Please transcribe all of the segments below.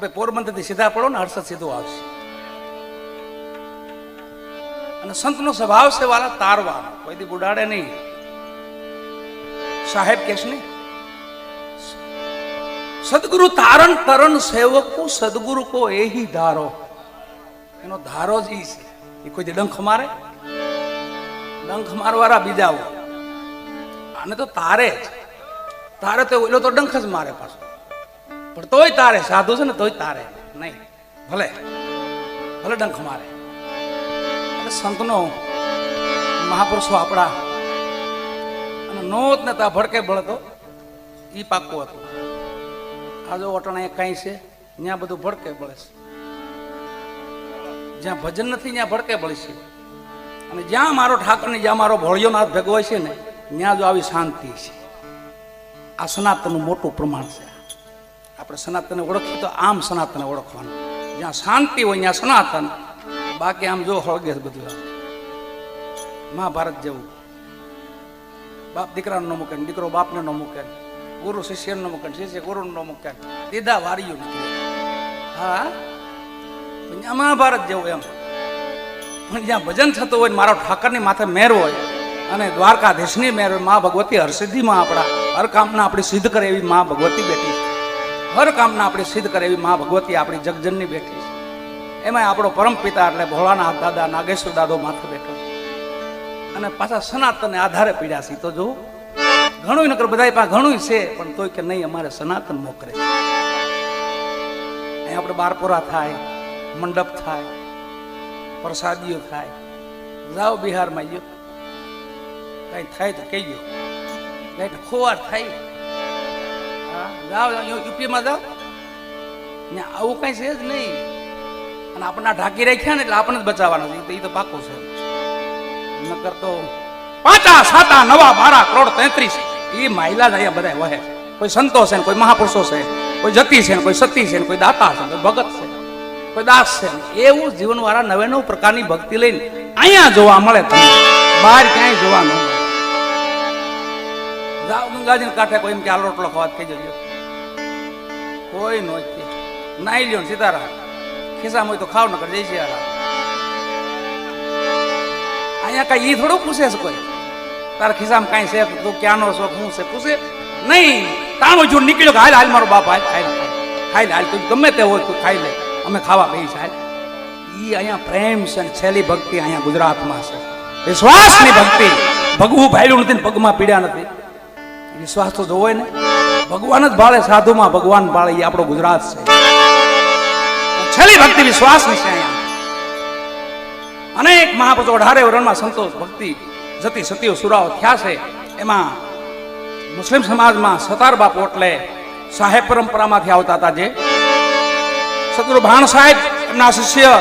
ભાઈ પોરબંદરથી સીધા પડો ને હર્ષદ સીધું આવશે. અને સંતનો સ્વભાવ છે વાલા તારવાનો. કોઈ દી બુડાડે નહીં. સાહેબ કેશ નહીં સદગુરુ તારણ તરણ સેવકો, સદગુરુ કો એહી ધારો. એનો ધારો જ ઈ છે. એ કોઈ ડંખ મારે? ડંખ મારવાળા બીજા હોય. આને તો તારે જ. તારે તો ઓલો તો ડંખ જ મારે પાછો. પણ તોય તારે, સાધુ છે ને, તોય તારે. નહીં. ભલે. ભલે ડંખ મારે. સંતનો મહાપુરુષો આપણા. અને નોત ને તા ભડકે બળતો ઈ પાકું હતું. આ જો એ કઈ છે ત્યાં બધું ભડકે બળે છે. જ્યાં ભજન નથી ત્યાં ભડકે બળશે અને જ્યાં મારો ઠાકર ને જ્યાં મારો ભોળિયો નાથ ભેગો છે ને ત્યાં જો આવી શાંતિ છે. આ સનાતનનું મોટું પ્રમાણ છે. આપણે સનાતનને ઓળખીએ તો આમ સનાતનને ઓળખવાનું. જ્યાં શાંતિ હોય, ત્યાં સનાતન. બાકી આમ જો હળગે બધું મહાભારત જેવું. બાપ દીકરાને ન મૂકે દીકરો બાપને ન મૂકે ગુરુ શિષ્યને ન મૂકે શિષ્ય ગુરુને ન મૂકે દીધા વાર્યું હા? મહાભારત જેવું એમ. પણ જ્યાં ભજન થતું હોય મારા ઠાકરની માથે મેર હોય અને દ્વારકાધીશની મેર હોય મા ભગવતી હરસિદ્ધિમાં આપણા હર કામના આપણી સિદ્ધ કરે એવી મા ભગવતી બેઠી. હર કામના આપણે સિદ્ધ કરે એવી મા ભગવતી આપણી જગજનની બેઠી છે. એમાં આપણો પરમ પિતા એટલે ભોળાનાથ દાદા, નાગેશ્વર દાદો માથે બેઠો અને પાછા સનાતનને આધારે પીડ્યા છે. તો જો ઘણું નકર બધા પાસે ઘણું છે, પણ તોય કે નહીં, અમારે સનાતન મોકરે અહીં આપણે બારપોરા થાય, મંડપ થાય, પ્રસાદીઓ થાય. જાઓ બિહારમાં ગયો કઈ થાય તો કહેજો. કઈ ખોવાર થાય. જાઓ યુપીમાં જાઓ. ને આવું કઈ છે જ નહીં. અને આપણને ઢાંકી રાખ્યા ને એટલે આપણને જ બચાવવાના છે. એ તો પાકું છે. નકર તો પાંચા સાતા નવા બારા કરોડ તેત્રીસ. એ માયલા જ અહીંયા બધા વહે કોઈ સંતો છે ને, કોઈ મહાપુરુષો છે. કોઈ જતી છે કોઈ સતી છે ને, કોઈ દાતા છે કોઈ ભગત છે કોઈ દાસ છે એવું જીવનવાળા નવે નવ પ્રકારની ભક્તિ લઈને અહીંયા જોવા મળે તમને. બહાર ક્યાંય જોવા ન મળે. ગંગાજીને કાંઠે કોઈ એમ કે આ રોટલો ખવાત કહી જજો કોઈ નો નાઈ લ્યો સીતારા ખિસ્સામાં હોય તો ખાવ, નકર જય સિયારામ અહીંયા કઈ ઈ થોડું પૂછે છે કોઈ? તારા ખિસ્સામાં કાંઈ છે? તું ક્યાંનો છો? શું છે? પૂછે. નહીં. તાણો જો નીકળ્યો હાલ હાલ મારો બાપ હાલ ખાઈ ખાઈ લે હાલ, તું ગમે તે હોય તું ખાઈ લે. અમે ખાવા બેસી હાલ. ઈ અહીંયા પ્રેમ છે ને છેલ્લી ભક્તિ અહીંયા ગુજરાતમાં છે. વિશ્વાસની ભક્તિ. ભગવું ભાઈલું નથી ને પગમાં પીડ્યા નથી. વિશ્વાસ તો જોવો ને ભગવાન જ ભાળે, સાધુમાં ભગવાન ભાળે, એ આપણો ગુજરાત છે. છેલ્લી ભક્તિ વિશ્વાસ વિશે અનેક મહાપુરુષો અઢારે વરણમાં સંતોષ ભક્તિ જતી સતીઓ સુરાઓ થયા છે. એમાં મુસ્લિમ સમાજમાં સતાર બાપુ એટલે સાહેબ પરંપરામાંથી આવતા હતા જે. સદગુરુ ભાણ સાહેબ, એમના શિષ્ય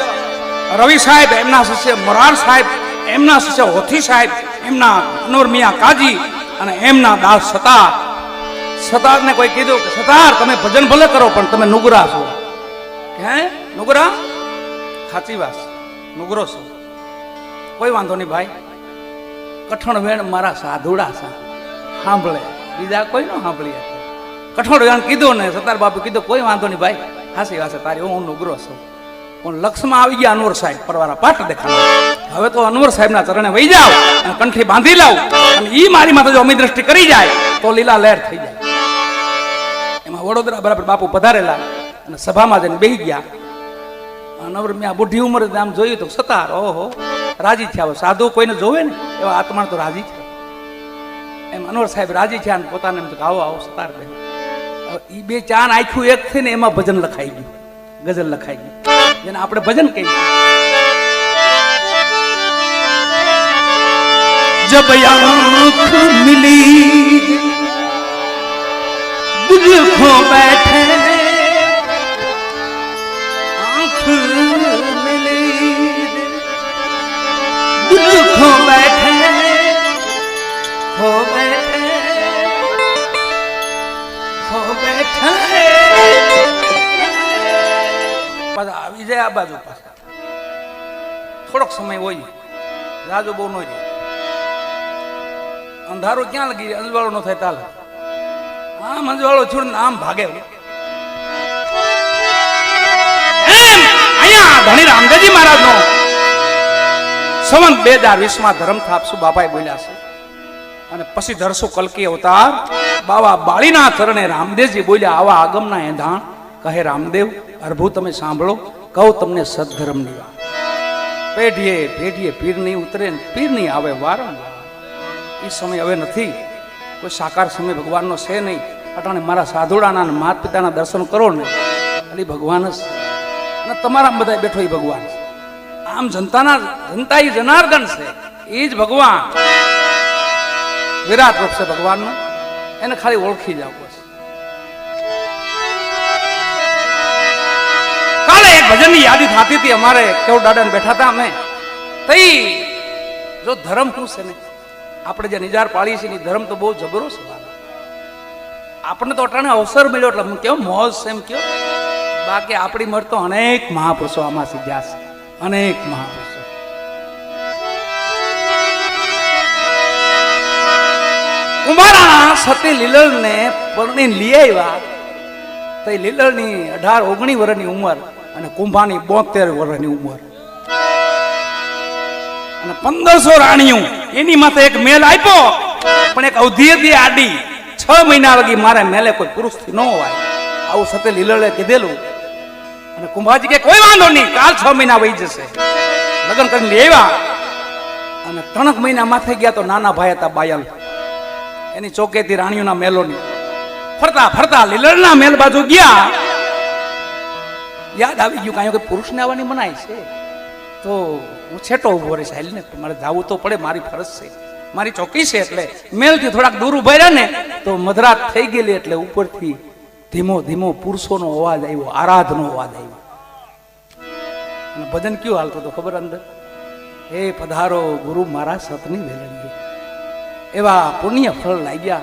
રવિ સાહેબ, એમના શિષ્ય મોરાર સાહેબ, એમના શિષ્ય હોથી સાહેબ, એમના અનોર કાજી અને એમના દાસ સતાર સતારને કોઈ કીધું કે સતાર તમે ભજન ભલે કરો, પણ તમે નુગરા છો. હે? નુગરા? સાચી વાત. નુગરો છો. કોઈ વાંધો નહીં ભાઈ. કઠણ વેણ મારા સાધુડા સા સાંભળે. બીજા કોઈ ન સાંભળી શકે. વેણ કીધું ને સતાર બાપુ કીધું, કોઈ વાંધો નહીં ભાઈ. હાસી વાસે તારી હું નુગરો છું. પણ લક્ષમાં આવી ગયા અનવર સાહેબ પરવારા પાઠ દેખાડો હવે તો અનવર સાહેબના ચરણે વહી જાવ અને કંઠી બાંધી લાવ. અને ઈ મારી માથે જો અમી દ્રષ્ટિ કરી જાય, તો લીલા લહેર થઈ જાય. વડોદરા બરાબર બાપુ પધારેલા અને સભામાં જઈને બેહી ગયા. અનવર મેં આ બુઢી ઉંમરે આમ જોયું તો સતાર, ઓહો, રાજી થયા. સાધુ કોઈને જોવે ને, એવા આત્મા તો રાજી છે. એમ અનવર સાહેબ રાજી થયા ને પોતાને એમ તો આવો આવો, સતાર બેન. એ બે ચાન આખ્યું એક થઈ ને એમાં ભજન લખાઈ ગયું. ગઝલ લખાઈ ગયું જેને આપણે ભજન કહીએ. જબ આંખ મિલી દિલ ખો बैठे आंख मिली दिल खो बैठे खो बैठे ખો બેઠે પાછા આવી જાય આ બાજુ પાછા થોડોક સમય હોય રાજો બહુ નો રહે અંધારો ક્યાં લગી જાય? અંજવાળો ન થાય તાલે આમ અંજવાળો છોડ આમ ભાગે ધણી રામદેવજી મહારાજનો સંવંત બે હજાર વીસમાં ધર્મ થાપસુ બાપાએ બોલ્યા છે? અને પછી ધરસો કલકી અવતાર, બાવા બાળીના ચરણે રામદેવજી બોલ્યા, આવા આગમના એંધાણ, કહે રામદેવ અર્ભુ તમે સાંભળો, કહું તમને સદધર્મની વાત પેઢીએ પેઢીએ પીર નહીં ઉતરે પીરની આવે વારંવાર. એ સમય હવે નથી. કોઈ સાકાર સમય ભગવાનનો છે નહીં. અટાણે મારા સાધુડાના માતા પિતાના દર્શન કરો ને, એટલે ભગવાન જ. અને તમારા બધા બેઠો એ ભગવાન આમ જનતાના, જનતા એ જનાર્દન છે. એ જ ભગવાન. વિરાટ રૂપ છે ભગવાનનું. એને ખાલી ઓળખી જાવ બસ કાલે એક ભજનની યાદી થતી હતી અમારે કેવું દાદાને બેઠા હતા અમે. તઈ, જો ધર્મ શું છે ને? આપણે જે નિજાર પાડીએ છીએ ને એ ધર્મ તો બહુ જબરો છે વાલા. આપણને તો અટાણે અવસર મળ્યો એટલે હું કેવો મોજ છે એમ કયો બાકી આપણી મર તો અનેક મહાપુરુષો આમાં સીધ્યા છે. અનેક મહાપુરુષો. કુંભારાના સતી લીલળને પરણી લઈ આવ્યા. તો લીલળની અઢાર ઓગણી વર્ષની ઉંમર અને કુંભાની બોતેર વર્ષની ઉંમર. અને પંદરસો રાણીઓ, એની માથે એક મેલ આપ્યો. પણ એક અવધિ આડી, છ મહિના લગી મારે મેલે કોઈ પુરુષથી ન હોય. આવું સતે લીલળે કીધેલું. અને કુંભાજી કે, કોઈ વાંધો નહીં, કાલ છ મહિના વહી જશે. લગ્ન કરીને લેવા અને ત્રણક મહિના માથે ગયા તો નાના ભાઈ હતા બાયલ. એની ચોકેથી રાણીઓના મેલોની. ફરતા ફરતા લીલળના મેલ બાજુ ગયા. યાદ આવી ગયું કાંઈ કે પુરુષને આવવાની મનાય છે? તો હું છેટો ઊભો રહીશ. હાલ ને, મારે જવું તો પડે, મારી ફરજ છે. મારી ચોકી છે એટલે મેલથી થોડાક દૂર ઊભા રહ્યા ને, તો મધરાત થઈ ગયેલી એટલે ઉપરથી ધીમો ધીમો પુરુષોનો અવાજ આવ્યો, આરાધનો અવાજ આવ્યો. અને ભજન કયું હાલતો તો ખબર અંદર? હે પધારો ગુરુ મારા સતની વેલણી એવા પુણ્ય ફળ લાગ્યા.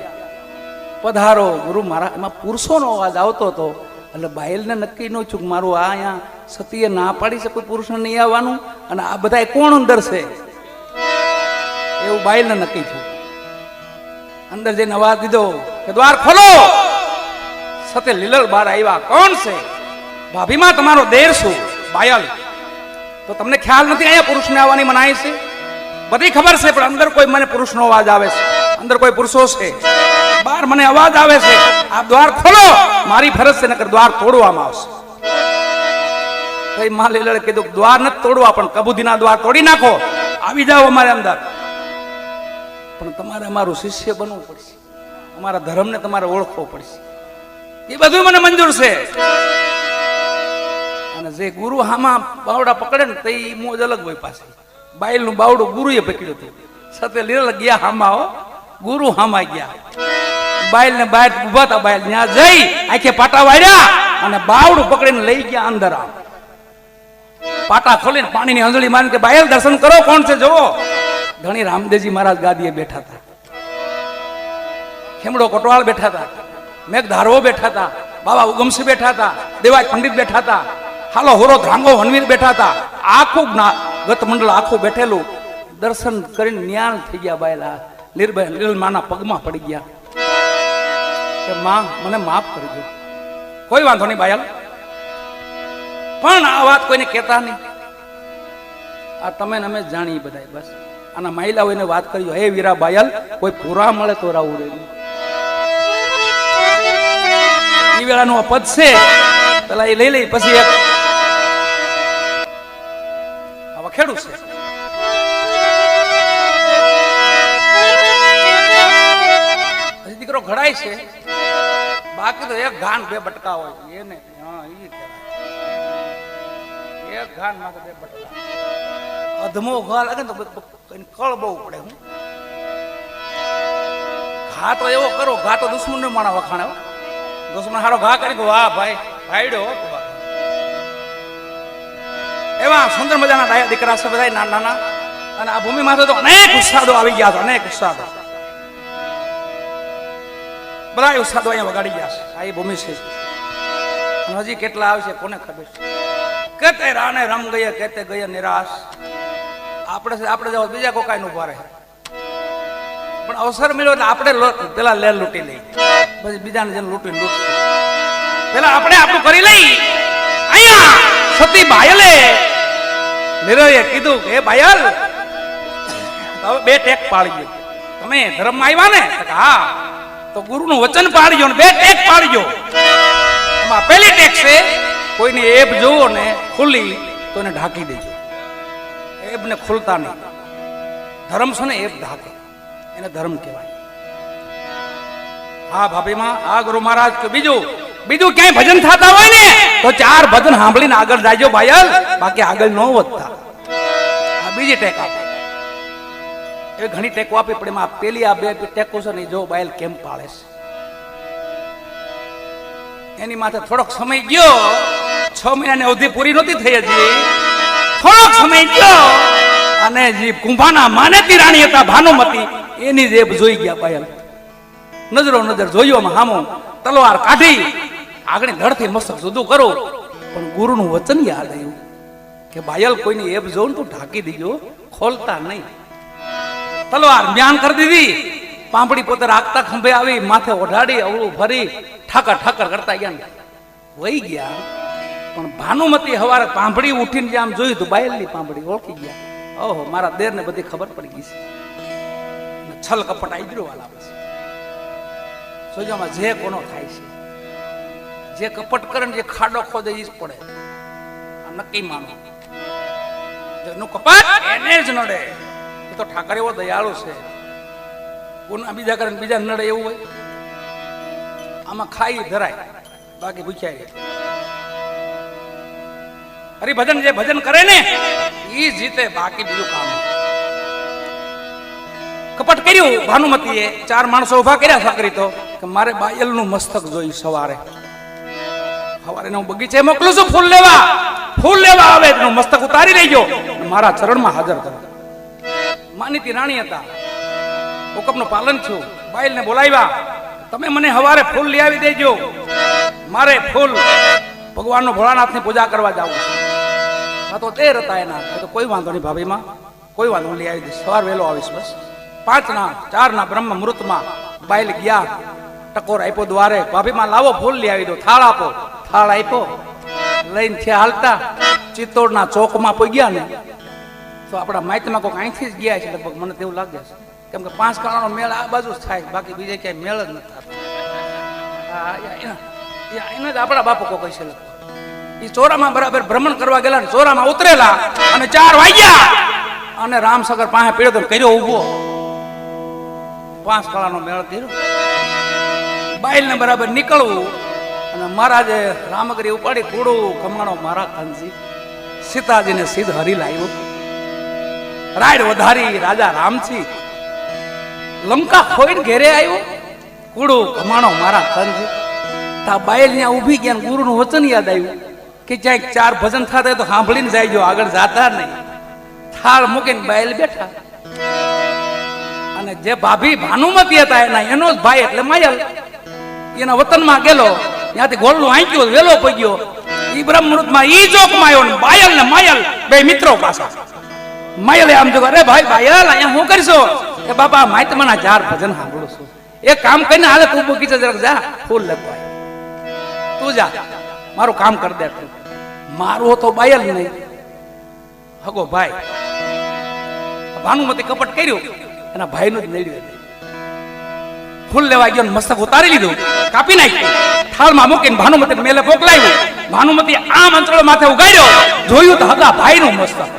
પધારો ગુરુ મારા એમાં પુરુષોનો અવાજ આવતો હતો. એટલે બાયલને નક્કી ન છું મારું આ અહીંયા સતીએ ના પાડી છે કોઈ પુરુષને નહીં આવવાનું, અને આ બધા કોણ અંદર છે? એવું બાયલને નક્કી થયું. અંદર જઈને અવાજ દીધો કે, દ્વાર ખોલો! સતે લીલલ બાર આવ્યા. કોણ છે? ભાભીમાં તમારો દેર શું? બાયલ. તો તમને ખ્યાલ નથી અહીંયા પુરુષને આવવાની મનાય છે? બધી ખબર છે, પણ અંદર કોઈ મને પુરુષનો અવાજ આવે છે. અંદર કોઈ પુરુષો છે? બહાર મને અવાજ આવે છે. આ દ્વાર ખોલો! મારી ફરજ છે, નકર દ્વાર તોડવામાં આવશે. લીલડે કીધું, દ્વાર નથી તોડવા, પણ કબૂદીના દ્વાર તોડી નાખો. આવી જાઓ અમારે અંદર. પણ તમારે અમારું શિષ્ય બનવું પડશે. અમારા ધર્મને તમારે ઓળખવો પડશે. એ બધું મને મંજૂર છે. અને જે ગુરુ હામાં બાવડા પકડે ને, તે મોજ અલગ હોય પાસે બાયલનું બાવડું ગુરુએ પકડ્યું હતું. સાથે લીલ ગયા હામાં ગુરુ હામાં ગયા. બાયલ ને બાયર ઊભા હતા, બાયલ ત્યાં જઈ, આખે પાટા વાળ્યા અને બાવડું પકડીને લઈ ગયા અંદર આમ. પાટા ખોલીને પાણીની અંજળી મારીને કે બાયલ દર્શન કરો, કોણ છે? જોવો ધણી રામદેવજી મહારાજ ગાદીએ બેઠા હતા. ખેમડો કોટવાળ બેઠા હતા. મેઘ ધારવો બેઠા હતા. બાબા ઉગમસિંહ બેઠા હતા. દેવાજ પંડિત બેઠા હતા. હાલો હોરો ધ્રાંગો હનવીર બેઠા હતા. આખું ગત મંડળ આખું બેઠેલું. દર્શન કરીને ન્યાલ થઈ ગયા બાયલા. નિર્ભય નિર્લ માના પગમાં પડી ગયા. કે માં, મને માફ કરી દો કોઈ વાંધો નહીં બાયલ. પણ આ વાત કોઈને કહેતા નહીં. આ તમે અમે જાણીએ બધા બસ. આના મહિલાઓને વાત કરી, હે વીરા બાયલ કોઈ પૂરા મળે તો રાવું રે એ વેળાનું આ પદ છે. પેલા એ લઈ લઈ, પછી એક આવા ખેડૂત છે. દીકરો ઘડાય છે. બાકી તો એક ઘાન બે બટકા હોય, એને. અધમો ઘા લાગે ને કળ બહુ પડે હું. ઘા તો એવો કરો, ઘા તો દુશ્મન ને માણા વખાણે દુશ્મન હારો ઘા કરી વાહ ભાઈ, ભાઈડો. એવા સુંદર મજાના દીકરા છે બધા નાના નાના. અને આ ભૂમિ માથે તો અનેક ઉત્સાદો આવી ગયા છે, અનેક ઉત્સાદો બધા ઉત્સાદો અહીંયા વગાડી ગયા છે. આ એ ભૂમિ છે. હજી કેટલા આવશે કોને ખબર? છે કેતે રાને રમ ગયે, કેતે ગયે નિરાશ. આપણે આપણે જાવ બીજા કોકાઈ નું ભારે પણ અવસર મળ્યો એટલે આપણે પેલા લે લૂંટી લઈ પછી બીજાને જેને લૂંટી લૂંટ પેલા આપણે આપણું કરી લઈ. અહીંયા સતી બાયલે નિરયે કીધું કે ભાયલ હવે બે ટેક પાડજો. તમે ધર્મમાં આવ્યા ને? હા. તો ગુરુનું વચન પાડજો ને બે ટેક પાડજો. એમાં પહેલી ટેક છે કોઈની એપ જુઓ ને ખુલ્લી, તો એને ઢાંકી દેજો. એબને ખુલતા નહીં. ધર્મ છે ને એપ ઢાંકે. એને ધર્મ કહેવાય. હા, ભાભીમાં આ ગુરુ મહારાજ, કે બીજું? બીજું ક્યાંય ભજન થતા હોય ને, તો ચાર ભજન સાંભળીને આગળ જાજો ભાયલ બાકી આગળ ન વધતા. આ બીજી ટેક આપે. એ ઘણી ટેકો આપી, પણ એમાં પેલી આ બે ટેકો છે ને જો બાયલ કેમ પાળે છે. એની માથે થોડોક સમય ગયો છ મહિનાની અવધિ પૂરી નહોતી થઈ હજી. થોડોક સમય ગયો અને જે કુંભાના માનેતી રાણી હતા, ભાનુમતી, એની જેબ જોઈ ગયા પાયલ. નજરો નજર જોયો હામો. તલવાર કાઢી. આગળ ધડથી મસ્તક જુદું કરો. પણ ગુરુનું વચન યાદ આવ્યું કે બાયલ કોઈની એબ જોઉં તો ઢાંકી દીજો, ખોલતા નહીં. તલવાર મ્યાન કરી દીધી. પાંપડી પોતે રાખતા ખંભે આવી, માથે ઓઢાડી, અવળું ફરી ઠાકર ઠાકર કરતા ગયા. વહી ગયા. પણ ભાનુમતી હવારે પાંભળી ઉઠીને જે આમ જોયું તો બાયલની પાંભળી ઓળખી ગયા. ઓહો, મારા દેરને બધી ખબર પડી ગઈ છે. છલ કપટ આઈદ્રો વાલા પછી સોજામાં જે કોનો થાય છે, જે કપટ કરે ને જે ખાડો ખોદે એ જ પડે. નક્કી માનો. જેનું કપટ એને જ નડે. એ તો ઠાકર એવો દયાળુ છે. ગુના બીજા કરે બીજા નડે એવું હોય. આમાં ખાઈ ધરાય. બાકી ભૂખ્યા. હરિભજન જે ભજન કરે ને એ જીતે બાકી બીજું કામ કપટ કર્યું ભાનુમતીએ, ચાર માણસો ઊભા કર્યા સાકરી તો, કે મારે બાયલનું મસ્તક જોઈ સવારે. સવારે હું બગીચે મોકલું છું, ફૂલ લેવા. ફૂલ લેવા આવે એનું મસ્તક ઉતારી લઈ ગયો. મારા ચરણમાં હાજર કરો માનીતી રાણી હતા. હુકમનું પાલન છું બાયલને બોલાવ્યા, તમે મને હવારે ફૂલ લઈ આવી દેજો. મારે ફૂલ ભગવાનનો ભોળાનાથની પૂજા કરવા જાવું આ તો તેર હતા એના તો કોઈ વાંધો નહીં ભાભીમાં. કોઈ વાંધો લઈ આવી દઈશ. સવાર વહેલો આવીશ બસ. પાંચના, ચારના બ્રહ્મ મૃતમાં બાયલ ગયા. ટકોર આપ્યો દ્વારે. ભાભીમાં, લાવો ફૂલ લઈ આવી દો. થાળ આપો. થાળ આપ્યો. લઈને થયા હાલતા. ચિત્તોડના ચોકમાં પગ્યા ને. તો આપણા માહિતીમાં કોઈ અહીંથી જ ગયા છે લગભગ. મને તેવું લાગે છે. કેમ કે પાંચ કાળાનો મેળ આ બાજુ જ થાય. બાકી બીજે ક્યાંય મેળ જ નથી થતો એના જ આપણા બાપકો કહી છે લગભગ. ચોરામાં બરાબર ભ્રમણ કરવા ગયેલા ને ચોરામાં ઉતરેલા અને ચાર વાગ્યા અને રામસાગર પાસે પીડ્યો કર્યો ઊભો. પાંચ કળાનો મેળ કર્યો. બાઈલ ને બરાબર નીકળવું અને મહારાજે રામગરી ઉપાડી કુડું કમાણો મારા ખાનજી સીતાજીને સીધ હરી લાવ્યો રાડ વધારી રાજા રામજી લંકા ખોઈને ઘેરે આવ્યો કુડું કમાણો મારા કાનજી તા બાયલ ત્યાં ઊભી ગયા ગુરુનું વચન યાદ આવ્યું. કે ક્યાંક ચાર ભજન થતા તો સાંભળીને જાય આગળ જાતા નહીં. થાળ મૂકીને બાયલ બેઠા. અને જે ભાભી ભાનુમતી હતા એના, એનો જ ભાઈ એટલે માયલ. એના વતનમાં ગયેલો, ત્યાંથી ગોળનું આંક્યો વેલો પગ્યો. ઈ બ્રહ્મૃતમાં ઈ જોકમાં આવ્યો ને બાયલ ને માયલ, બે મિત્રો પાછા. માયલે આમ જો અરે ભાઈ, બાયલ, અહીંયા હું કરશો? કે બાપા માયતમાના ચાર ભજન સાંભળું છું. એક કામ કરીને હાલે, તું બગીચા જરાક જા, ફૂલ લખવા તું જા. મારું કામ કરી દે તું. મારું તો બાયલ નહીં. હગો ભાઈ. ભાનુમતી કપટ કર્યું એના ભાઈનું જ નડ્યું ફૂલ લેવા ગયો મસ્તક ઉતારી લીધું. કાપી નાખ્યું. થાળમાં મૂકીને ભાનુમતી મેલે મોકલાવ્યું ભાનુમતી આમ અંતરો માથે ઉગાડ્યો. જોયું તો હગા ભાઈનું મસ્તક.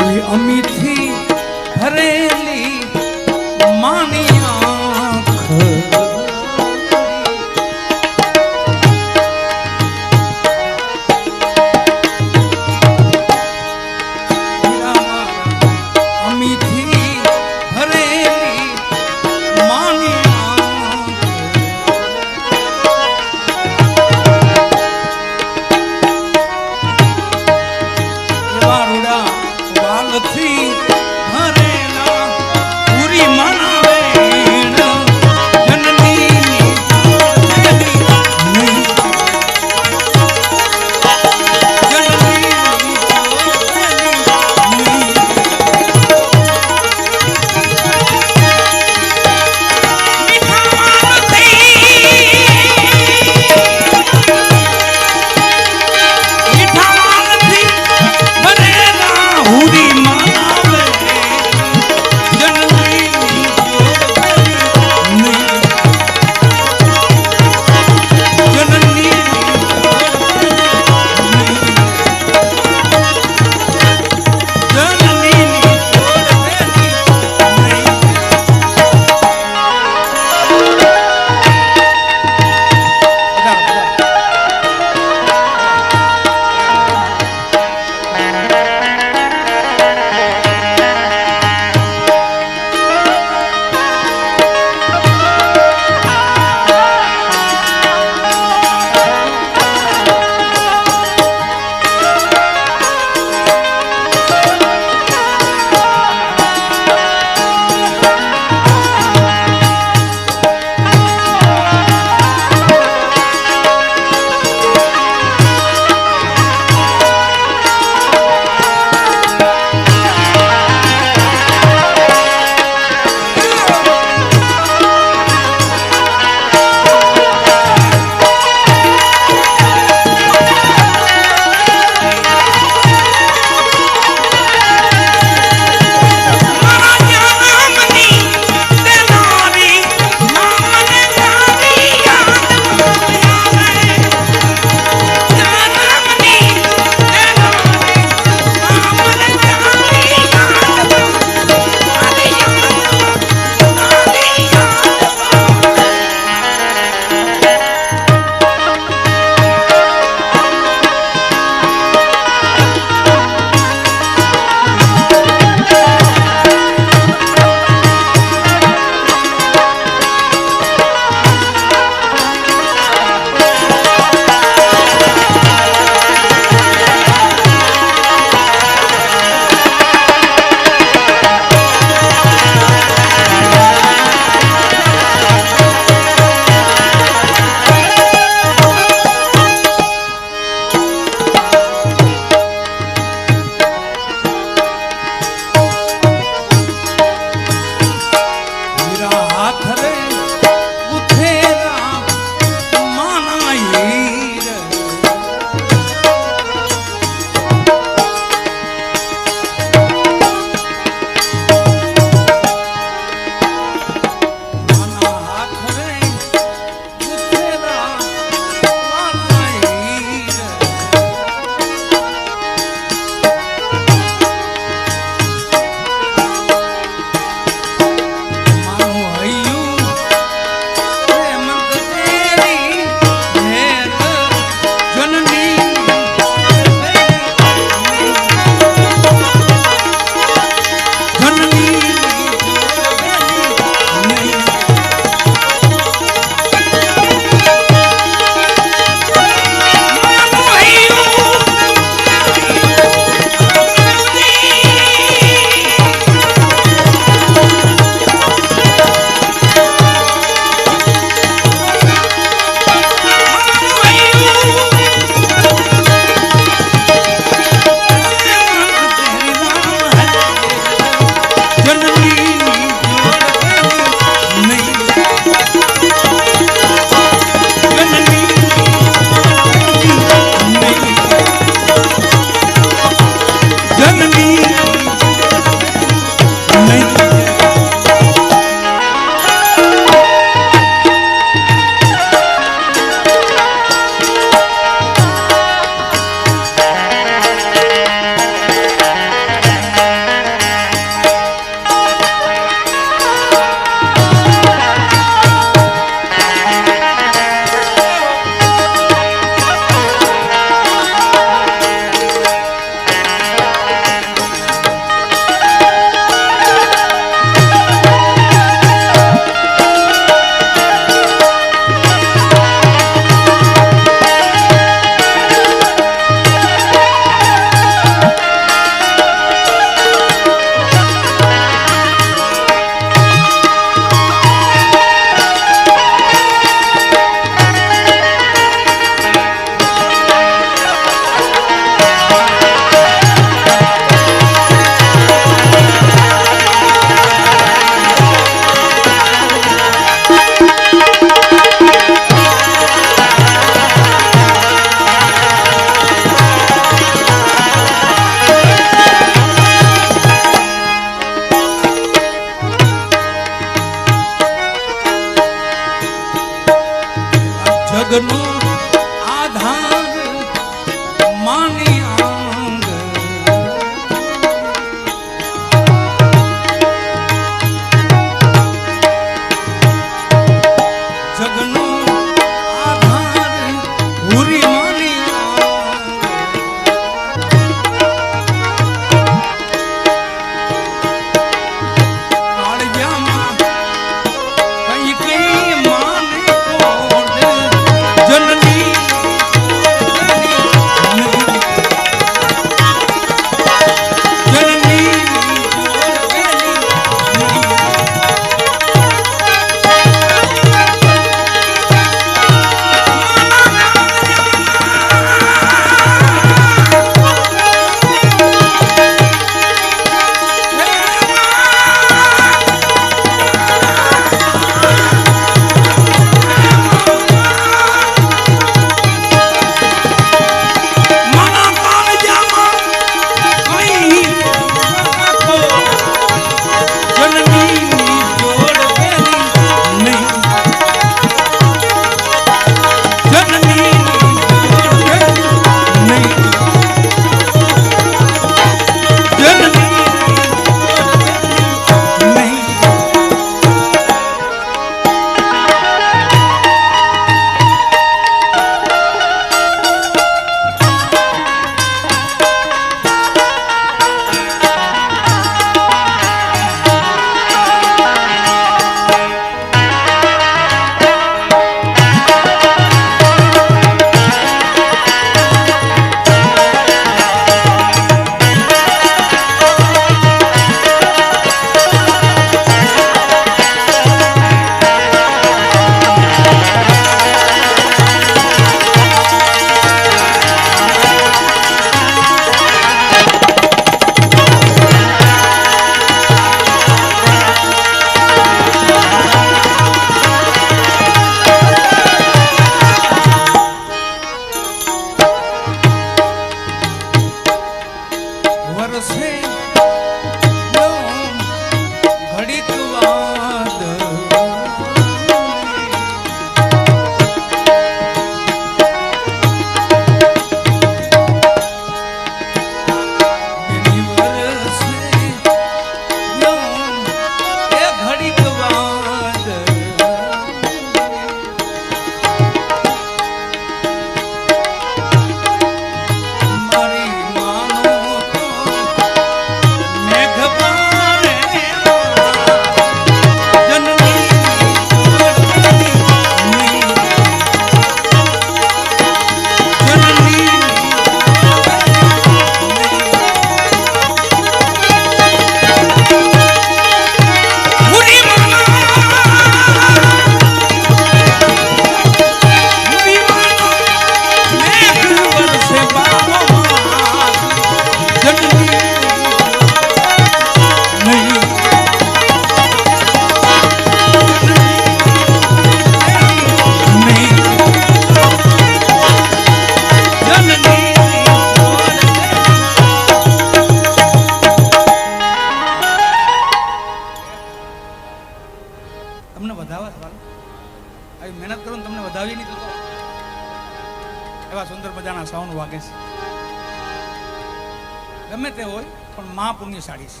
પણ મા પુણ્યશાળી છે.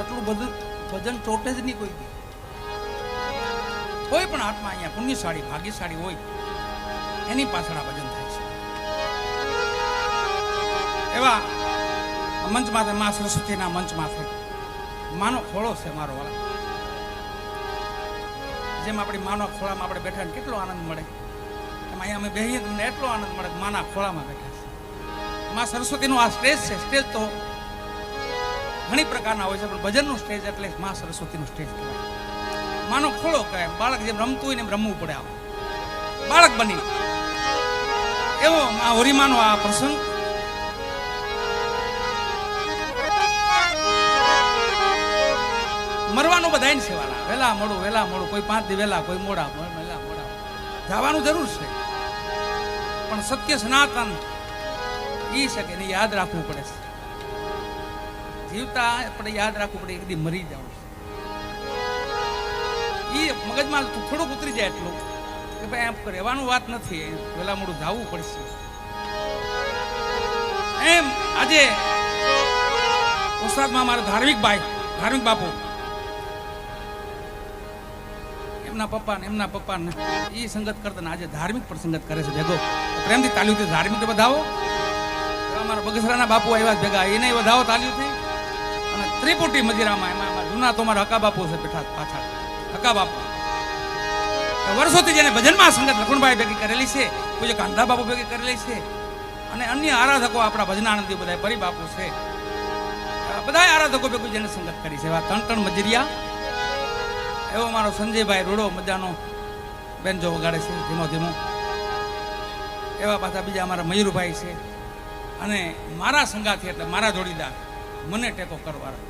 એટલું બધું ભજન ચોટે જ નહીં કોઈ બી કોઈ પણ આત્મા અહીંયા પુણ્યશાળી, ભાગ્યશાળી હોય, એની પાછળ આ ભજન થાય છે. એવા મંચ માથે મા સરસ્વતીના મંચ માથે માનો ખોળો છે મારો વાળા. જેમ આપણી માનો ખોળામાં આપણે બેઠા કેટલો આનંદ મળે. એમાં અહીંયા અમે બેહીએ એટલો આનંદ મળે માના ખોળામાં બેઠા. મા સરસ્વતીનું આ સ્ટેજ છે સ્ટેજ તો ઘણી પ્રકારના હોય છે, પણ ભજનનું સ્ટેજ એટલે મા સરસ્વતીનું સ્ટેજ કહેવાય. માનો ખોળો કહે બાળક જેમ રમતું હોય ને રમવું પડે આમ બાળક બની એવો આ હોરીમાનો આ પ્રસંગ. મરવાનું બધાને સેવાના વહેલા મોડું વહેલા મોડું કોઈ પાંચ દી વહેલા કોઈ મોડા વહેલા મોડા. જવાનું જરૂર છે. પણ સત્ય સનાતન ઈ શકે ને યાદ રાખવું પડે છે. જીવતા આપણે યાદ રાખવું પડે એકદી મરી જવું એ મગજમાં થોડુંક ઉતરી જાય એટલું કે ભાઈ એમ રહેવાનું વાત નથી વેલા મોડું જાવું પડશે. એમ આજે ઉસ્તાદમાં મારા ધાર્મિક ભાઈ, ધાર્મિક બાપુ. એમના પપ્પા ને એમના પપ્પા ને એ સંગત કરતા આજે ધાર્મિક પણ સંગત કરે છે. ભેગો. પ્રેમથી તાલીઓથી ધાર્મિક બધાઓ અમારા બગસરાના બાપુ આવ્યા ભેગા. એને વધાવો તાલીઓથી અને ત્રિપુટી મજીરામાં એમાં અમારા જૂના તો અમારા હકા બાપુ છે બેઠા પાછળ હકા બાપુ. વર્ષોથી જેને ભજનમાં સંગત લખુણભાઈ ભેગી કરેલી છે, પૂજ્ય કાંધા બાપુ ભેગી કરેલી છે, અને અન્ય આરાધકો આપણા ભજનાનંદી બધા પરી બાપુ છે. બધા આરાધકો ભેગું જેને સંગત કરી છે. એવા ત્રણ ત્રણ મજરિયા, એવો મારો સંજયભાઈ રૂડો મજાનો બેન જો વગાડે છે, ધીમો ધીમો. એવા પાછા બીજા અમારા મયુરભાઈ છે. અને મારા સંગાથી એટલે મારા જોડીદાર મને ટેકો કરવાના.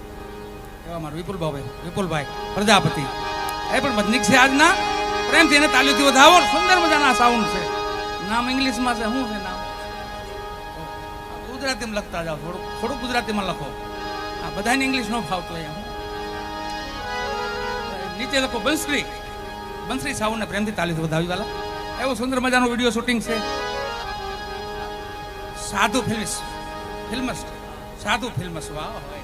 એવા મારા વિપુલભાઈ વિપુલભાઈ પ્રજાપતિ. એ પણ બદનીક છે આજના. પ્રેમથી એને તાલીઓથી વધાવો સુંદર મજાના સાઉન્ડ છે. નામ ઇંગ્લિશમાં છે, શું છે નામ? ગુજરાતીમાં લખતા જાઓ થોડું થોડું ગુજરાતીમાં લખો. આ બધાને ઇંગ્લિશ ન ફાવતો એમ. નીચે લખો બંશ્રી બંશ્રી સાઉન્ડને પ્રેમથી તાલીથી વધાવી વાલા. એવો સુંદર મજાનો વીડિયો શૂટિંગ છે. સાધુ ફિલ્મ ફિલ્મ સાધુ ફિલ્મ વાહ.